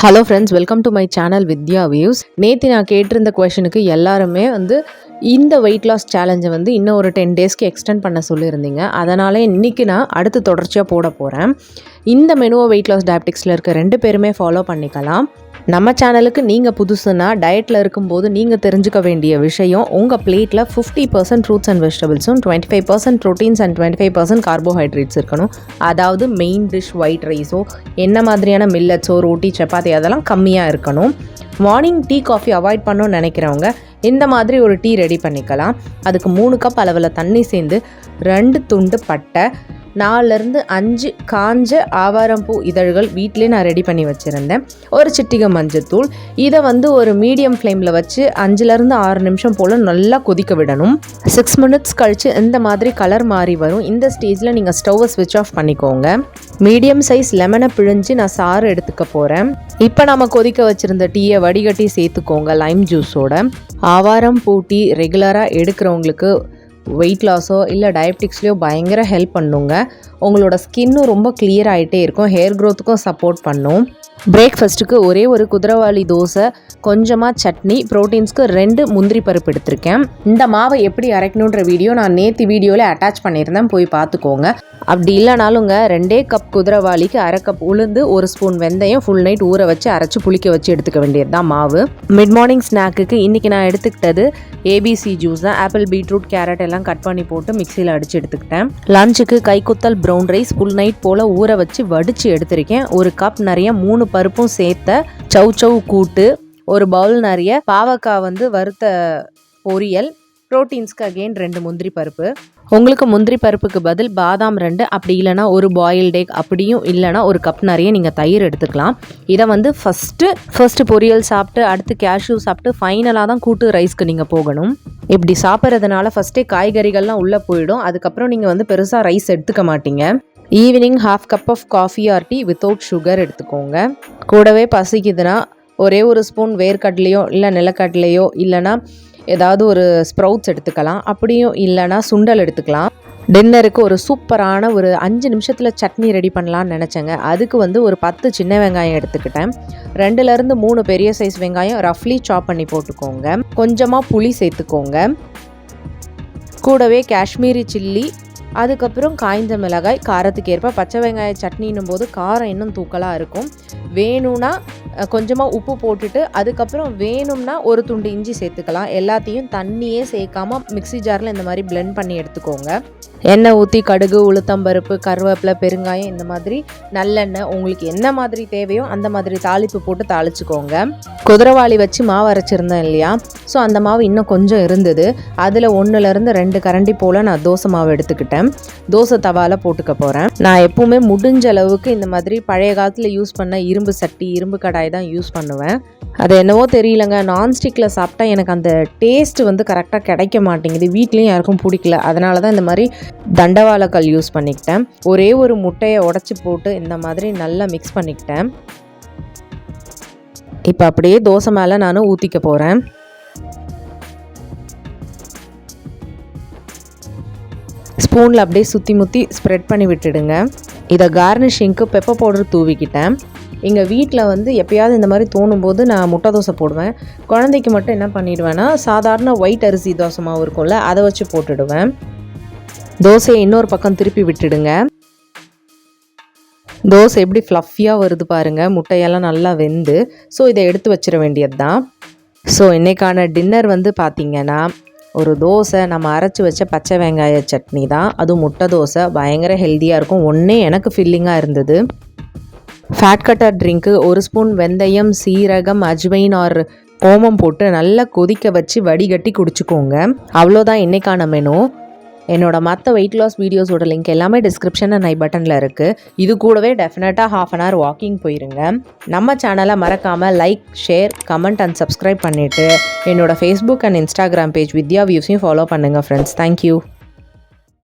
Hello friends welcome to my channel Vidya views நேற்று நான் கேட்டிருந்த கொஷனுக்கு எல்லாருமே வந்து இந்த வெயிட் லாஸ் சேலஞ்சை வந்து இன்னும் ஒரு டென் டேஸ்க்கு எக்ஸ்டெண்ட் பண்ண சொல்லியிருந்தீங்க. அதனால் இன்றைக்கி நான் அடுத்து தொடர்ச்சியாக போட போகிறேன் இந்த மெனுவை வெயிட் லாஸ் டயபெட்டிக்ஸில் இருக்க ரெண்டு பேருமே ஃபாலோ பண்ணிக்கலாம். நம்ம சேனலுக்கு நீங்கள் புதுசுன்னா டயட்டில் இருக்கும்போது நீங்கள் தெரிஞ்சுக்க வேண்டிய விஷயம் உங்கள் பிளேட்டில் fifty percent fruits and வெஜிடபிள்ஸும் twenty five percent proteins and twenty five percent carbohydrates இருக்கணும். அதாவது மெயின் டிஷ் ஒயிட் ரைஸோ என்ன மாதிரியான மில்லட்ஸோ ரோட்டி சப்பாத்தி அதெல்லாம் கம்மியாக இருக்கணும். மார்னிங் டீ காஃபி அவாய்ட் பண்ணணும்னு நினைக்கிறவங்க இந்த மாதிரி ஒரு டீ ரெடி பண்ணிக்கலாம். அதுக்கு மூணு கப் அளவில் தண்ணி சேர்ந்து ரெண்டு துண்டு பட்டை நாலுலேருந்து அஞ்சு காஞ்ச ஆவாரம் பூ இதழ்கள் வீட்டிலே நான் ரெடி பண்ணி வச்சுருந்தேன். ஒரு சிட்டிகை மஞ்சத்தூள் இதை வந்து ஒரு மீடியம் ஃப்ளேமில் வச்சு அஞ்சுலேருந்து ஆறு நிமிஷம் போல் நல்லா கொதிக்க விடணும். சிக்ஸ் மினிட்ஸ் கழித்து இந்த மாதிரி கலர் மாறி வரும். இந்த ஸ்டேஜில் நீங்கள் ஸ்டவ்வை ஸ்விட்ச் ஆஃப் பண்ணிக்கோங்க. மீடியம் சைஸ் லெமனை பிழிஞ்சு நான் சாறு எடுத்துக்க போகிறேன் இப்போ நம்ம கொதிக்க வச்சுருந்த டீயை வடிகட்டி சேர்த்துக்கோங்க லைம் ஜூஸோட ஆவாரம் பூ டீ ரெகுலராக எடுக்கிறவங்களுக்கு வெயிட் லாஸோ இல்லை டயபெட்டிக்ஸ்லையோ பயங்கர ஹெல்ப் பண்ணுங்க. உங்களோட ஸ்கின்னும் ரொம்ப கிளியர் ஆகிட்டே இருக்கும். ஹேர் க்ரோத்துக்கும் சப்போர்ட் பண்ணும். பிரேக்ஃபஸ்ட்டுக்கு ஒரே ஒரு குதிரவாளி தோசை கொஞ்சமாக சட்னி ப்ரோட்டீன்ஸ்க்கு ரெண்டு முந்திரி பருப்பு எடுத்திருக்கேன். இந்த மாவை எப்படி அரைக்கணுன்ற வீடியோ நான் நேற்று வீடியோவில் அட்டாச் பண்ணியிருந்தேன். போய் பார்த்துக்கோங்க. அப்படி இல்லைனாலுங்க ரெண்டே கப் குதிரவாளிக்கு அரை கப் உளுந்து ஒரு ஸ்பூன் வெந்தயம் ஃபுல் நைட் ஊற வச்சு அரைச்சி புளிக்க வச்சு எடுத்துக்க வேண்டியது தான் மாவு. மிட் மார்னிங் ஸ்நாக்குக்கு இன்றைக்கி நான் எடுத்துக்கிட்டது ஏபிசி ஜூஸ் தான். ஆப்பிள் பீட்ரூட் கேரட் எல்லாம் கட் பண்ணி போட்டு மிக்சியில் அடித்து எடுத்துக்கிட்டேன். லஞ்சுக்கு கைக்குத்தல் ப்ரௌன் ரைஸ் ஃபுல் நைட் போல் ஊற வச்சு வடித்து எடுத்திருக்கேன். ஒரு கப் நிறைய மூணு பருப்பும் சேர்த்த சவு சவ் கூட்டு ஒரு பவுல் நிறைய பாவக்காய் வந்து வறுத்த பொரியல் ப்ரோட்டீன்ஸ்க்கு அகெயின் ரெண்டு முந்திரி பருப்பு. உங்களுக்கு முந்திரி பருப்புக்கு பதில் பாதாம் ரெண்டு அப்படி இல்லைனா ஒரு பாயில்டு எக் அப்படியும் இல்லைனா ஒரு கப் நிறைய நீங்கள் தயிர் எடுத்துக்கலாம். இதை வந்து ஃபஸ்ட்டு ஃபஸ்ட்டு பொரியல் சாப்பிட்டு அடுத்து கேஷ்யூ சாப்பிட்டு ஃபைனலாக தான் கூட்டு ரைஸ்க்கு நீங்கள் போகணும். இப்படி சாப்பிட்றதுனால ஃபஸ்ட்டே காய்கறிகள்லாம் உள்ளே போயிடும். அதுக்கப்புறம் நீங்கள் வந்து பெருசாக ரைஸ் எடுத்துக்க மாட்டீங்க. Evening half cup of coffee or tea without sugar எடுத்துக்கோங்க. கூடவே பசிக்குதுன்னா ஒரே ஒரு ஸ்பூன் வேர்க்கடலையோ இல்லை நிலக்கடலையோ இல்லைனா ஏதாவது ஒரு ஸ்ப்ரவுட்ஸ் எடுத்துக்கலாம். அப்படியும் இல்லைனா சுண்டல் எடுத்துக்கலாம். டின்னருக்கு ஒரு சூப்பரான ஒரு அஞ்சு நிமிஷத்தில் சட்னி ரெடி பண்ணலான்னு நினச்சேங்க. அதுக்கு வந்து ஒரு பத்து சின்ன வெங்காயம் எடுத்துக்கிட்டேன். ரெண்டுலேருந்து மூணு பெரிய சைஸ் வெங்காயம் ரஃப்லி சாப் பண்ணி போட்டுக்கோங்க. கொஞ்சமாக புளி சேர்த்துக்கோங்க. கூடவே காஷ்மீரி சில்லி அதுக்கப்புறம் காய்ந்த மிளகாய் காரத்துக்கு ஏற்ப பச்சை வெங்காய சட்னின்னும் போது காரம் இன்னும் தூக்கலாக இருக்கும். வேணும்னா கொஞ்சமாக உப்பு போட்டுட்டு அதுக்கப்புறம் வேணும்னா ஒரு துண்டு இஞ்சி சேர்த்துக்கலாம். எல்லாத்தையும் தண்ணியே சேர்க்காம மிக்சி ஜாரில் இந்த மாதிரி பிளெண்ட் பண்ணி எடுத்துக்கோங்க. எண்ணெய் ஊற்றி கடுகு உளுத்தம்பருப்பு கருவேப்பிலை பெருங்காயம் இந்த மாதிரி நல்லெண்ணெய் உங்களுக்கு என்ன மாதிரி தேவையோ அந்த மாதிரி தாளிப்பு போட்டு தாளிச்சுக்கோங்க. குதிரவாளி வச்சு மாவு அரைச்சிருந்தேன் இல்லையா? ஸோ அந்த மாவு இன்னும் கொஞ்சம் இருந்தது. அதில் ஒன்றுலேருந்து ரெண்டு கரண்டி போல் நான் தோசை மாவு எடுத்துக்கிட்டேன். தோசை தவாவில் போட்டுக்க போகிறேன் நான் எப்பவுமே முடிஞ்ச அளவுக்கு இந்த மாதிரி பழைய காலத்தில் யூஸ் பண்ண இரும்பு சட்டி இரும்பு கடாய் தான் யூஸ் பண்ணுவேன். அது என்னவோ தெரியலங்க. நான்ஸ்டிக்கில் சாப்பிட்டா எனக்கு அந்த டேஸ்ட் வந்து கரெக்டாக கிடைக்க மாட்டேங்குது. வீட்லேயும் யாருக்கும் பிடிக்கல. அதனால தான் இந்த மாதிரி தண்டவாளக்கல் யூஸ் பண்ணிக்கிட்டேன். ஒரே ஒரு முட்டையை உடச்சி போட்டு இந்த மாதிரி நல்லா மிக்ஸ் பண்ணிக்கிட்டேன். இப்போ அப்படியே தோசை மேலே நான் ஊற்றிக்க போகிறேன் ஸ்பூனில் அப்படியே சுற்றி முற்றி ஸ்ப்ரெட் பண்ணி விட்டுடுங்க. இதை கார்னிஷிங்க்கு பெப்பர் பவுடர் தூவிக்கிட்டேன். எங்கள் வீட்டில் வந்து எப்போயாவது இந்த மாதிரி தோணும் போது நான் முட்டை தோசை போடுவேன். குழந்தைக்கு மட்டும் என்ன பண்ணிடுவேன்னா சாதாரண ஒயிட் அரிசி தோசை மாவு இருக்கும்ல அதை வச்சு போட்டுடுவேன். தோசையை இன்னொரு பக்கம் திருப்பி விட்டுடுங்க. தோசை எப்படி ஃப்ளஃபியாக வருது பாருங்கள் முட்டையெல்லாம் நல்லா வெந்து ஸோ இதை எடுத்து வச்சிட வேண்டியது தான் ஸோ இன்றைக்கான டின்னர் வந்து பார்த்திங்கன்னா ஒரு தோசை நம்ம அரைச்சி வச்ச பச்சை வெங்காய சட்னி தான். அதுவும் முட்டை தோசை பயங்கர ஹெல்த்தியாக இருக்கும். ஒன்றே எனக்கு ஃபில்லிங்காக இருந்தது. ஃபேட் கட்டர் ட்ரிங்க்கு ஒரு ஸ்பூன் வெந்தயம் சீரகம் அஜ்வைன் ஆர் ஓமம் போட்டு நல்லா கொதிக்க வச்சு வடிகட்டி குடிச்சுக்கோங்க. அவ்வளோதான் இன்றைக்கான மெனு என்னோடய மற்ற வெயிட் லாஸ் வீடியோஸோட லிங்க் எல்லாமே டிஸ்கிரிப்ஷன் அண்ட் ஐ பட்டனில் இருக்குது இது கூடவே டெஃபினட்டாக ஹாஃப் அன் ஹவர் வாக்கிங் போயிருங்க. நம்ம சேனலை மறக்காமல் like share comment and subscribe பண்ணிவிட்டு என்னோடய Facebook and Instagram page Vidya வியூஸையும் follow பண்ணுங்கள் ஃப்ரெண்ட்ஸ் தேங்க்யூ